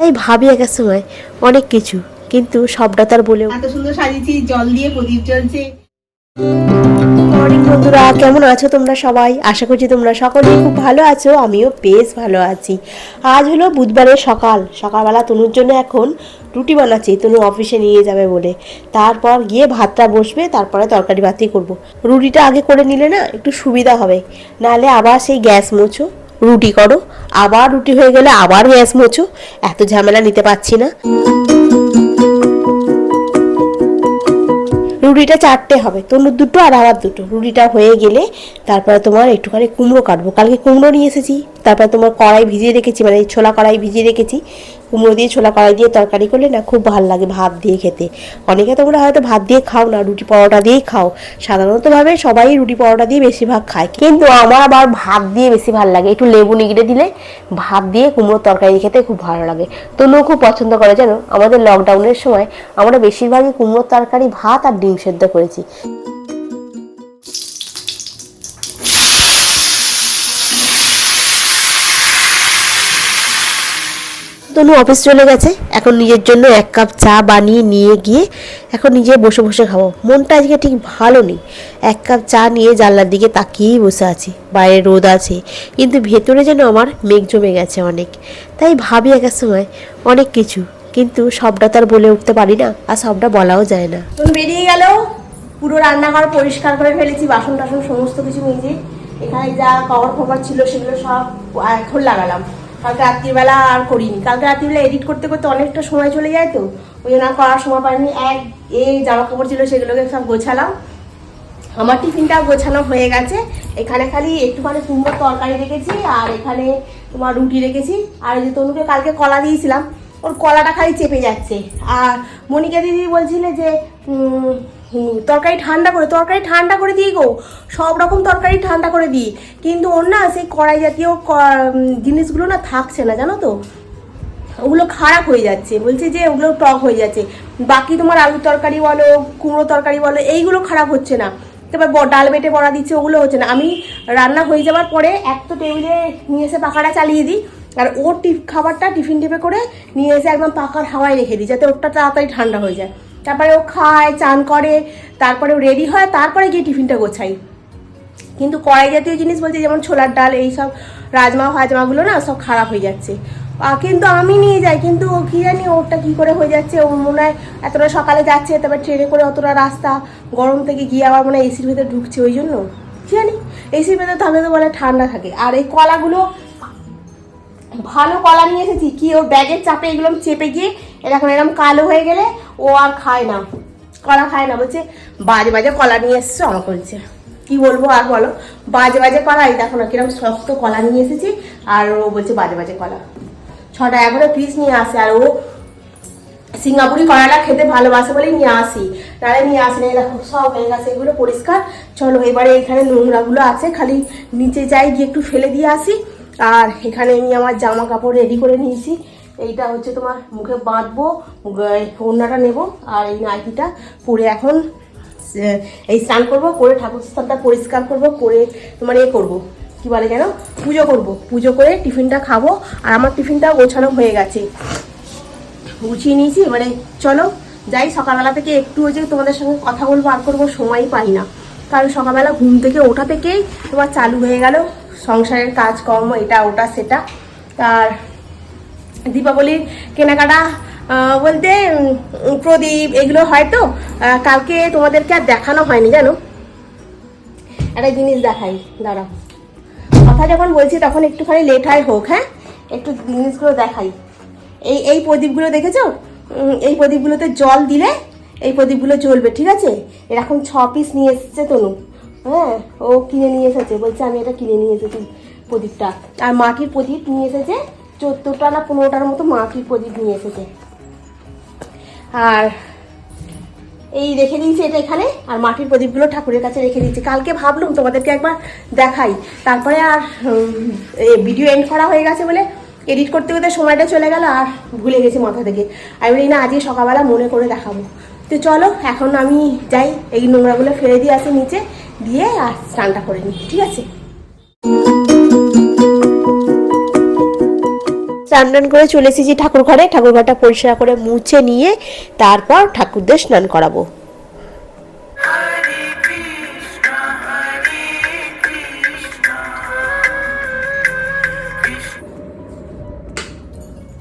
তাই ভাবি এক সময় অনেক কিছু কিন্তু সবটা তার বলে এত সুন্দর সাজিয়েছি জল দিয়ে প্রদীপ জ্বলছে। মর্নিং বন্ধুরা কেমন আছো তোমরা সবাই? আশা করছি তোমরা সকলেই খুব ভালো আছো আমিও বেশ ভালো আছি। আজ হলো বুধবারের সকাল সকালবেলা তনুর জন্য এখন রুটি বানাচ্ছি তনু অফিসে নিয়ে যাবে বলে। তারপর গিয়ে ভাতটা বসবে তারপরে তরকারি ভাতই করব। রুটিটা আগে করে নিলে না একটু সুবিধা হবে। নাহলে আবার সেই গ্যাস মোছো রুটি করো আবার রুটি হয়ে গেলে আবার গ্যাস মোছো এত ঝামেলা নিতে পারছি না। রুটিটা চারটে হবে, তনুর দুটো আর আমার দুটো। রুটিটা হয়ে গেলে তারপরে তোমার একটুখানি কুমড়ো কাটবো। কালকে কুমড়ো নিয়ে এসেছি, তারপরে তোমার কড়াই ভিজিয়ে রেখেছি মানে ছোলা কড়াই ভিজিয়ে রেখেছি। কুমড়ো দিয়ে ছোলা কড়াই দিয়ে তরকারি করলে না খুব ভালো লাগে ভাত দিয়ে খেতে। অনেকে তোমরা হয়তো ভাত দিয়ে খাও না, রুটি পরোটা দিয়েই খাও। সাধারণতভাবে সবাই রুটি পরোটা দিয়ে বেশিরভাগ খায়। কিন্তু আমার আবার ভাত দিয়ে বেশি ভালো লাগে। একটু লেবু নিগড়ে দিলে ভাত দিয়ে কুমড়োর তরকারি খেতে খুব ভালো লাগে। তো তনুও খুব পছন্দ করে, জানো? আমাদের লকডাউনের সময় আমরা বেশিরভাগই কুমড়োর তরকারি, ভাত আর ডিম সেদ্ধ করেছি। তনু অফিস চলে গেছে। এখন নিজের জন্য এক কাপ চা বানিয়ে নিয়ে গিয়ে এখন নিজে বসে বসে খাব। মনটা আজকে ঠিক ভালো নেই। এক কাপ চা নিয়ে জানলার দিকে তাকিয়েই বসে আছি। বাইরে রোদ আছে, কিন্তু ভেতরে যেন আমার মেঘ জমে গেছে অনেক। তাই ভাবি এক সময় অনেক কিছু, কিন্তু সবটা তার বলে উঠতে পারি না, আর সবটা বলাও যায় না। বেরিয়ে গেল। পুরো রান্নাঘর পরিষ্কার করে ফেলেছি, বাসন টাসন সমস্ত কিছু নিজে এখানে যা কভার ফভার ছিল সেগুলো সব এখন লাগালাম। কালকে রাত্রিবেলা আর করিনি। কালকে রাত্রিবেলা এডিট করতে করতে অনেকটা সময় চলে যায় তো, ওই জন্য করার সময় পাইনি। এক এই জামা কাপড় ছিল সেগুলোকে সব গোছালাম। আমার টিফিনটা গোছানো হয়ে গেছে। এখানে খালি একটুখানি কুমড়োর তরকারি রেখেছি আর এখানে তোমার রুটি রেখেছি। আর যে তনুকে কালকে কলা দিয়েছিলাম, ওর কলাটা খালি চেপে যাচ্ছে। আর মনিকা দিদি বলছিলে যে তরকারি ঠান্ডা করে, তরকারি ঠান্ডা করে দিই গো। সব রকম তরকারি ঠান্ডা করে দিই। কিন্তু ওর না সেই কড়াই জাতীয় জিনিসগুলো না থাকছে না, জানো তো? ওগুলো খারাপ হয়ে যাচ্ছে। বলছে যে ওগুলো টক হয়ে যাচ্ছে। বাকি তোমার আলু তরকারি বলো, কুমড়ো তরকারি বলো, এইগুলো খারাপ হচ্ছে না। তারপর ডাল বেটে বড়া দিচ্ছে, ওগুলো হচ্ছে না। আমি রান্না হয়ে যাওয়ার পরে এক তো টেবিলে নিয়ে এসে পাখাটা চালিয়ে দিই। আর ওর টিফ, খাবারটা টিফিন টিপে করে নিয়ে এসে একদম পাখার হাওয়ায় রেখে দিই, যাতে ওরটা তাড়াতাড়ি ঠান্ডা হয়ে যায়। তারপরে ও খায়, চান করে, তারপরে ও রেডি হয়, তারপরে গিয়ে টিফিনটা গোছাই। কিন্তু কড়াই জাতীয় জিনিস বলতে যেমন ছোলার ডাল, এইসব রাজমা ফাজমাগুলো না সব খারাপ হয়ে যাচ্ছে। কিন্তু আমি নিয়ে যাই, কিন্তু ও কী জানি ওরটা কী করে হয়ে যাচ্ছে, ও মনে হয় এতটা সকালে যাচ্ছে, তারপর ট্রেনে করে অতটা রাস্তা, গরম থেকে গিয়ে আবার মনে হয় এসির ভেতরে ঢুকছে, ওই জন্য। কী জানি? এসির ভেতরে থাকলে তো বলে ঠান্ডা থাকে। আর এই কলাগুলো ভালো কলা নিয়ে এসেছি। কি ওর ব্যাগের চাপে এগুলো চেপে গিয়ে এরকম এরকম কালো হয়ে গেলে ও আর খায় না। কলা খায় না, বলছে, বাজে বাজে কলা নিয়ে এসছো? আমাকে বলছে, কি বলব আর বলো? বাজে বাজে কলা, এই দেখো না কীরকম শক্ত কলা নিয়ে এসেছি। আর ও বলছে, বাজে বাজে কলা। ছটা এগারো পিস নিয়ে আসে, আর ও সিঙ্গাপুরি কলাটা খেতে ভালোবাসে বলেই নিয়ে আসি। নাহলে নিয়ে আসি না দেখো, সব হয়ে গেছে, এগুলো পরিষ্কার। চলো, এবারে এখানে নোংরাগুলো আছে, খালি নিচে যাই, গিয়ে একটু ফেলে দিয়ে আসি। আর এখানে আমি আমার জামা কাপড় রেডি করে নিয়েছি। এইটা হচ্ছে তোমার মুখে বাঁধবো ওড়নাটা নেব আর এই নাইটিটা পরে এখন এই স্নান করব, করে ঠাকুর স্থানটা পরিষ্কার করব, করে তোমার এ করব। কি বলে যেন? পুজো করব। পুজো করে টিফিনটা খাব আর আমার টিফিনটা গোছানো হয়ে গেছে। গুছিয়ে নিয়েছি এবারে চলো, যাই সকালবেলা থেকে একটু যে তোমাদের সঙ্গে কথা বলব, আর করব সময়ই পাই না। কারণ সকালবেলা ঘুম থেকে ওঠা থেকেই তোমার চালু হয়ে গেল। সংসারের কাজকর্ম এটা, ওটা, সেটা। আর দীপাবলির কেনাকাটা বলতে প্রদীপ, এগুলো হয়তো কালকে তোমাদেরকে আর দেখানো হয়নি, জানো? একটা জিনিস দেখাই, দাঁড়াও। কথা যখন বলছি, তখন একটুখানি লেট হয়, হোক হ্যাঁ? একটু জিনিসগুলো দেখাই। এই এই প্রদীপগুলো দেখেছ? এই প্রদীপগুলোতে জল দিলে, এই প্রদীপগুলো জ্বলবে, ঠিক আছে? এরকম ছ পিস নিয়ে এসেছে তনু। হ্যাঁ ও কিনে নিয়ে এসেছে, বলছে আমি এটা কিনে নিয়ে এসেছি প্রদীপটা। আর মাটির প্রদীপ নিয়ে এসেছে, চোদ্দোটা না পনেরোটার মতো মাটির প্রদীপ নিয়ে এসেছে। আর এই রেখে দিয়েছি এটা এখানে, আর মাটির প্রদীপগুলো ঠাকুরের কাছে রেখে দিয়েছি। কালকে ভাবলাম তোমাদেরকে একবার দেখাই। তারপরে আর ভিডিও এন্ড করা হয়ে গেছে বলে এডিট করতে করতে সময়টা চলে গেল আর ভুলে গেছি মাথা থেকে। আমি বলি, না, আজকে সকালবেলা মনে করে দেখাবো। তো চলো, এখন আমি যাই, এই নোংরাগুলো ফেলে দিয়ে আসি নিচে। দিয়ে আর স্নানটা করে নিই ঠিক আছে? স্নান টান করে চলে এসেছি ঠাকুর ঘরে। ঠাকুর ঘরটা পরিষ্কার করে মুছে নিয়ে তারপর ঠাকুরদের স্নান করাবো।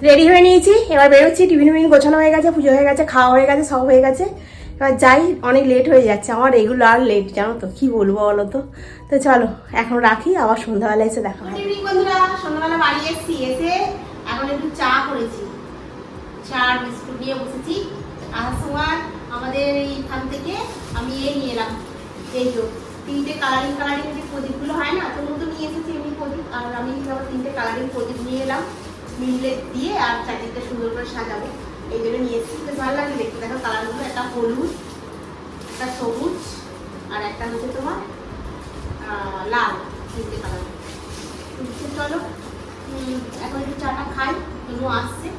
রেডি হয়ে নিয়েছি এবার বেরোচ্ছি টিফিন টিফিন গোছানো হয়ে গেছে পুজো হয়ে গেছে খাওয়া হয়ে গেছে সব হয়ে গেছে। এবার যাই, অনেক লেট হয়ে যাচ্ছে। আমার এগুলো আর লেট জানো তো, কি বলব বলো তো? তো চলো, এখন রাখি, আবার সন্ধ্যাবেলা এসে দেখা হবে। বন্ধুরা, সন্ধ্যাবেলা বাড়ি এসেছি, এসে এখন একটু চা করেছি। চা আর বিস্কুট নিয়ে বসেছি। আসার সময় আমাদের এইখান থেকে আমি এই নিয়ে এলাম। এই তো, তিনটে কালারিং কালারিং যে প্রদীপগুলো হয় না তোর মতো নিয়ে এসেছি এমনি প্রদীপ। আর আমি তিনটে কালারিং প্রদীপ নিয়ে এলাম। মিলে দিয়ে আর চারদিকটা সুন্দর করে সাজাবো। এই জন্য নিয়ে ভালো লাগে দেখতে। দেখো কালারগুলো একটা হলুদ, একটা সবুজ, আর একটা হচ্ছে তোমার লাল, তিনটে কালার। চলো এখন একটু চাটা খাই তনু আসছে।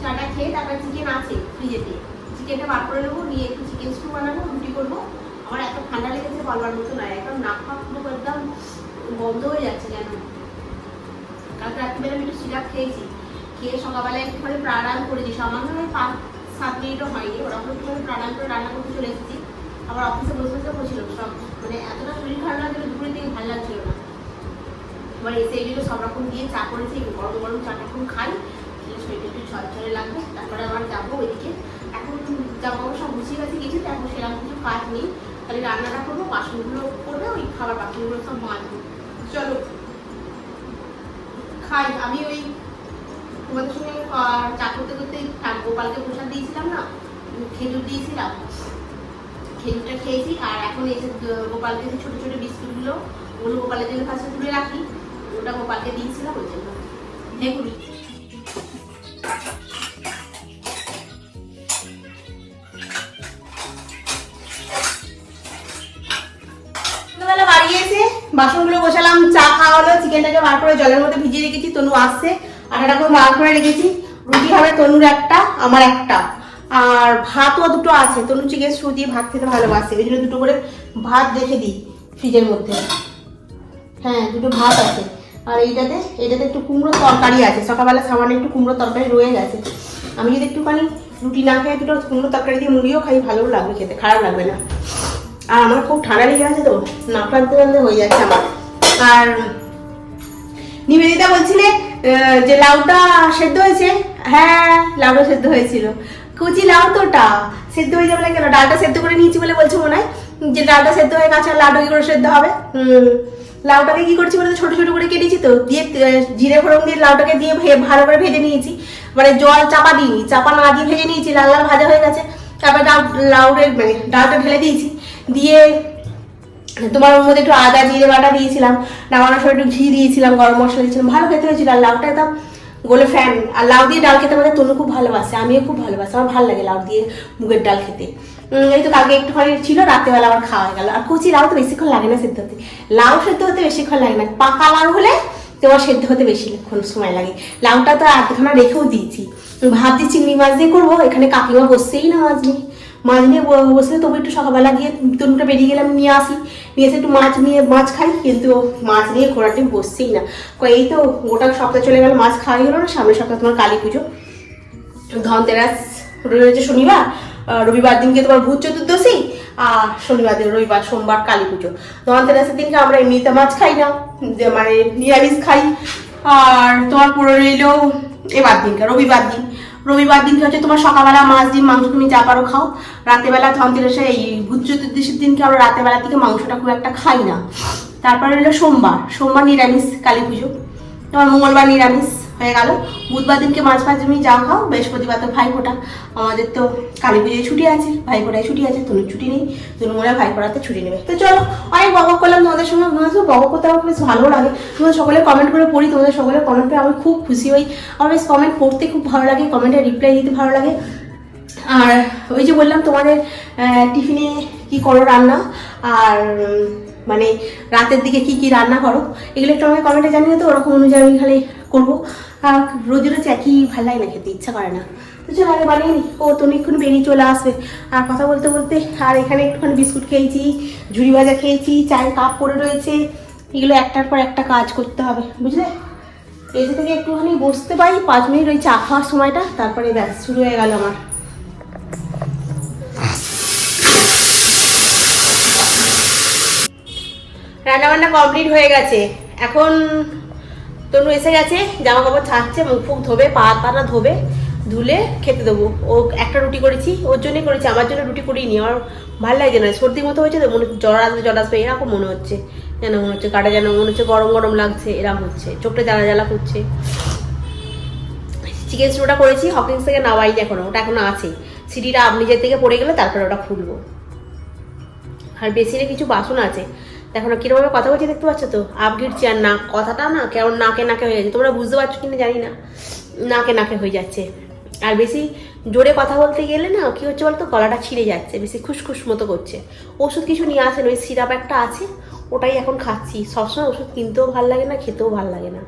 চাটা খেয়ে তারপরে চিকেন আছে ফ্রিজেতে চিকেনটা বার করে নেব, নিয়ে একটু চিকেন স্টু বানাবো, রুটি করব। আমার এত ঠান্ডা লেগেছে বলবার মতো নয়, একদম নাক ফাক একদম বন্ধ হয়ে যাচ্ছে যেন। কালকে রাত্রিবেলা আমি একটু সিরাপ খেয়েছি। খেয়ে সকালবেলা একটুখানি প্রাণায়াম করেছি। সামান্য ওই পাঁচ, সাত মিনিটও হয়নি। ওরকম একটুখানি প্রাণায়াম করে রান্না করতে চলে এসেছি। আবার অফিসে বসে বসে বসছিল সব মানে এতটা শরীর খারাপ লাগছিল, দুপুরের দিকে ভালো লাগছিল না। এবার এসে এগুলো সব রকম দিয়ে চা করেছি। গরম গরম চাটা এখন খাই। শরীরটা একটু ঝরঝরে লাগবে। তারপরে আবার যাব ওইদিকে। এখন যাব সব গুছিয়ে গেছে কিছু তো এখন সেরকম কিছু কাজ নেই। তাহলে রান্নাটা করব, বাসনগুলো করবে, ওই খাবার বাসনগুলো সব মাজবো। চলো। খাই আমি ওই তোমাদের সঙ্গে চা করতে করতে গোপালকে প্রসাদ দিয়েছিলাম না? খেজুর দিয়েছিলাম। খেজুরটা খেয়েছি, আর এখন এসে দ- গোপালকে যে ছোটো ছোটো বিস্কুটগুলো, ওগুলো গোপালের জন্য কাছে তুলে রাখি। ওটা গোপালকে দিয়েছিলাম ওই জন্য। দেখুন বাসনগুলো গোছালাম, চা খাওয়া হলো, চিকেনটাকে বার করে জলের মধ্যে ভিজিয়ে রেখেছি, তনু আসছে আটাটা করে বার করে রেখেছি। রুটি হবে তনুর একটা, আমার একটা। আর ভাতও দুটো আছে, তনু চিকেন স্টু দিয়ে ভাত খেতে ভালোবাসে ওই জন্য দুটো করে ভাত রেখে দিই ফ্রিজের মধ্যে। হ্যাঁ দুটো ভাত আছে। আর এইটাতে এইটাতে একটু কুমড়ো তরকারি আছে, সকালবেলা সামান্য একটু কুমড়ো তরকারি রয়ে গেছে। আমি যদি একটুখানি রুটি না খাই, দুটো কুমড়ো তরকারি দিয়ে মুড়িও খাই, ভালোও লাগবে খেতে, খারাপ লাগবে না। আর আমার খুব ঠান্ডা লেগে আছে তো, নাক টানতে টানতে হয়ে যাচ্ছে আমার। আর নিবেদিতা বলছিলে যে লাউটা সেদ্ধ হয়েছে? হ্যাঁ লাউটা সেদ্ধ হয়েছিল। কুচি লাউ তো তোটা সেদ্ধ হয়ে যাবে না? কেন ডালটা সেদ্ধ করে নিয়েছি বলে বলছো মনে হয়। যে ডালটা সেদ্ধ হয়ে কাঁচা লাউটা কি করে সেদ্ধ হবে? লাউটাকে কি করছি বলতে, ছোট ছোট করে কেটেছি তো, দিয়ে জিরে ফোড়ন দিয়ে লাউটাকে দিয়ে ভালো করে ভেজে নিয়েছি। মানে জল চাপা দিইনি, চাপা না দিয়ে ভেজে নিয়েছি, লাল লাল ভাজা হয়ে গেছে। তারপর ডাল লাউরের মানে ডালটা ঢেলে দিয়েছি। দিয়ে তোমার ওর মধ্যে একটু আদা জিরে বাটা দিয়েছিলাম, নামানোর সময় একটু ঘি দিয়েছিলাম, গরম মশলা দিয়েছিলাম, ভালো খেতে হয়েছিল। আর লাউটা একদম গোলে ফ্যান আর লাউ দিয়ে ডাল খেতে আমাদের তনু খুব ভালোবাসে, আমিও খুব ভালোবাসি, আমার ভালো লাগে লাউ দিয়ে মুগের ডাল খেতে। এই তো কালকে একটুখানি ছিল, রাত্রেবেলা আবার খাওয়া হয়ে গেল। আর কচি লাউ তো বেশিক্ষণ লাগে না সেদ্ধ হতে। লাউ সেদ্ধ হতে বেশিক্ষণ লাগে না। পাকা লাউ হলে তোমার সেদ্ধ হতে বেশিক্ষণ সময় লাগে। লাউটা তো আধখানা রেখেও দিয়েছি। ভাবছি চিংড়ি মাছ দিয়ে করব, এখানে কাকিমা বসছেই না মাছ নিয়ে। মাছ নিয়ে ব- তবু একটু সকালবেলা গিয়ে তনুটা বেরিয়ে গেলাম, নিয়ে আসি। নিয়ে এসে একটু মাছ নিয়ে, মাছ খাই, কিন্তু মাছ নিয়ে ঘোরাটি বসছেই না। এই তো গোটা সপ্তাহ চলে গেল, মাছ খাওয়াই হলো না? সামনের সপ্তাহে তোমার কালী পুজো। ধনতেরাস রয়েছে শনিবার রবিবার দিনকে তোমার ভূত চতুর্দশী, আর শনিবার দিন রবিবার, সোমবার কালী পুজো। ধনতেরাসের দিনকে আমরা এমনিতে মাছ খাই না, যে মানে নিরামিষ খাই। আর তোমার পুরো রইল এবার দিনকে, রবিবার দিন। রবিবার দিনকে হচ্ছে তোমার সকালবেলা মাছ, ডিম, মাংস তুমি যা পারো খাও। রাতেবেলা ধনতেরাসে এই ভূত চতুর্দশীর দিনকে আমরা রাতেবেলা থেকে মাংসটা খুব একটা খাই না। তারপরে হলো সোমবার। সোমবার নিরামিষ, কালী পুজো। তোমার মঙ্গলবার নিরামিষ। হয়ে গেল। বুধবার দিনকে মাছ তুমি যা খাও। বৃহস্পতিবার তো ভাইফোঁটা। আমাদের তো কালী পুজোয় ছুটি আছে, ভাইফোঁটায় ছুটি আছে, তনুর ছুটি নেই। তনু মনে হয় ভাইফোঁটাতে ছুটি নেবে। তো চলো, অনেক বক করলাম তোমাদের সঙ্গে। তোমাদের সঙ্গে বক করতে আমার বেশ ভালো লাগে। তোমাদের সকলে কমেন্ট করে পড়ি, তোমাদের সকলে কমেন্ট করে আমি খুব খুশি হই। আমার বেশ কমেন্ট পড়তে খুব ভালো লাগে কমেন্টে রিপ্লাই দিতে ভালো লাগে। আর ওই যে বললাম তোমাদের টিফিনে কি করো রান্না? আর মানে রাতের দিকে কি কি রান্না করো? এগুলো একটু আমাকে কমেন্টে জানিয়ে তো ওরকম অনুযায়ী আমি খালি করব। রোজ রোজ একই ভালো লাগে না খেতে ইচ্ছা করে না। তো চলো আগে বানিয়ে নি ও তুমি এক্ষুনি বেরিয়ে চলে আসবে। আর কথা বলতে বলতে, আর এখানে একটুখানি বিস্কুট খেয়েছি, ঝুড়ি ভাজা খেয়েছি, চায়ের কাপ পড়ে রয়েছে। এগুলো একটার পর একটা কাজ করতে হবে, বুঝলে? এসে থেকে একটুখানি বসতে পারি, পাঁচ মিনিট ওই চা খাওয়ার সময়টা, তারপরে ব্যাস, শুরু হয়ে গেল আমার। রান্নাবান্না কমপ্লিট হয়ে গেছে। এখন তনু এসে গেছে জামা কাপড় ছাড়ছে মুখ ফুক ধোবে, পা পাটা ধোবে, ধুলে খেতে দেবো। ও একটা রুটি করেছি, ওর জন্যই করেছি, আমার জন্য রুটি করিনি, আমার ভালো লাগছে না। সর্দি মতো হয়েছে তো, মনে জ্বর আসবে জ্বর আসবে, এরকম মনে হচ্ছে। যেন মনে হচ্ছে কাটা যেন, মনে হচ্ছে গরম গরম লাগছে এরকম হচ্ছে, চোখটা জ্বালা জ্বালা করছে। চিকেন স্টোটা করেছি, হকিংস থেকে নাওয়াইনি এখনও, ওটা এখনও আছে। আপনি নিজের থেকে পড়ে গেলে তারপরে ওটা খুলবো। আর বেসিনে কিছু বাসন আছে দেখো না কিরকমভাবে কথা বলছি দেখতে পাচ্ছ তো? আপগ্রেড চেয়ার না, কথাটা না কেমন নাকে নাকে হয়ে যাচ্ছে। তোমরা বুঝতে পারছ কিনা জানি না। নাকে নাকে হয়ে যাচ্ছে। আর বেশি জোরে কথা বলতে গেলে না, কি হচ্ছে বলতো? গলাটা ছিঁড়ে যাচ্ছে, বেশি খুশখুস মতো করছে। ওষুধ কিছু নিয়ে আসেন ওই সিরাপ একটা আছে, ওটাই এখন খাচ্ছি। সবসময় ওষুধ কিনতেও ভালো লাগে না, খেতেও ভালো লাগে না।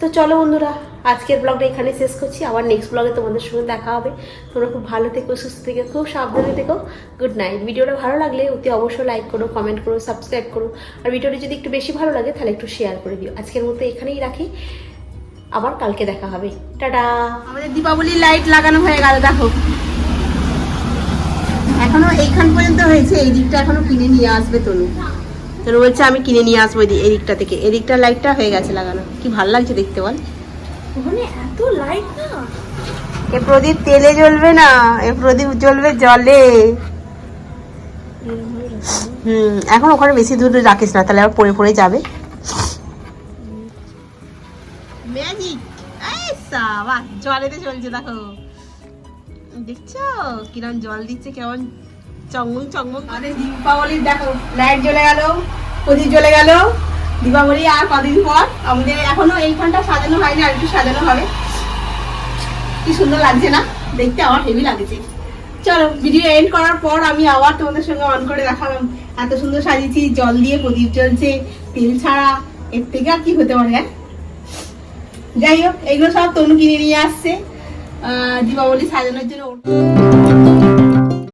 তো চলো বন্ধুরা, আজকের ব্লগটা এখানে শেষ করছি। আবার নেক্সট ব্লগে তোমাদের সঙ্গে দেখা হবে। তোমরা খুব ভালো থেকো, সুস্থ থেকে, খুব সাবধানে থেকো। গুড নাইট ভিডিওটা ভালো লাগলে অতি অবশ্যই লাইক করো কমেন্ট করো সাবস্ক্রাইব করো। আর ভিডিওটা যদি একটু বেশি ভালো লাগে, তাহলে একটু শেয়ার করে দিও। আজকের মতো এখানেই রাখি। আবার কালকে দেখা হবে। টাটা! আমাদের দীপাবলির লাইট লাগানো হয়ে গেল, দেখো। এখনও এইখান পর্যন্ত হয়েছে, এই দিকটা এখনও কিনে নিয়ে আসবে তনু। তনু বলছে আমি কিনে নিয়ে আসব এদি- এই দিকটা থেকে। এই দিকটা লাইটটা হয়ে গেছে লাগানো। কি ভালো লাগছে দেখতে বল। ওখানে এত লাইট না। এ প্রদীপ তেলে জ্বলবে না এ প্রদীপ জ্বলবে জলে। হুম এখন ওখানে বেশি দূর রাখিস না তাহলে আবার পড়ে পড়ে যাবে। ম্যাজিক বাহ জলেতে চলছে দেখো। দেখছ? কিরম জল দিচ্ছে কেমন চংমং চংমং। আরে দীপাবলির দেখো লাইট জ্বলে গেল, প্রদীপ জ্বলে গেল। দীপাবলি আর কদিন পর আমাদের এখনও এইখানটা সাজানো হয়নি, আর একটু সাজানো হবে। কি সুন্দর লাগছে না? দেখতে আমার হেভি লাগছে। চলো ভিডিও এন্ড করার পর আমি আবার তোমাদের সঙ্গে অন করে দেখালাম। এত সুন্দর সাজিয়েছি, জল দিয়ে প্রদীপ জ্বলছে, তেল ছাড়া। এর থেকে আর কি হতে পারে হ্যাঁ? যাই হোক, এগুলো সব তনু কিনে নিয়ে আসছে। দীপাবলি সাজানোর জন্য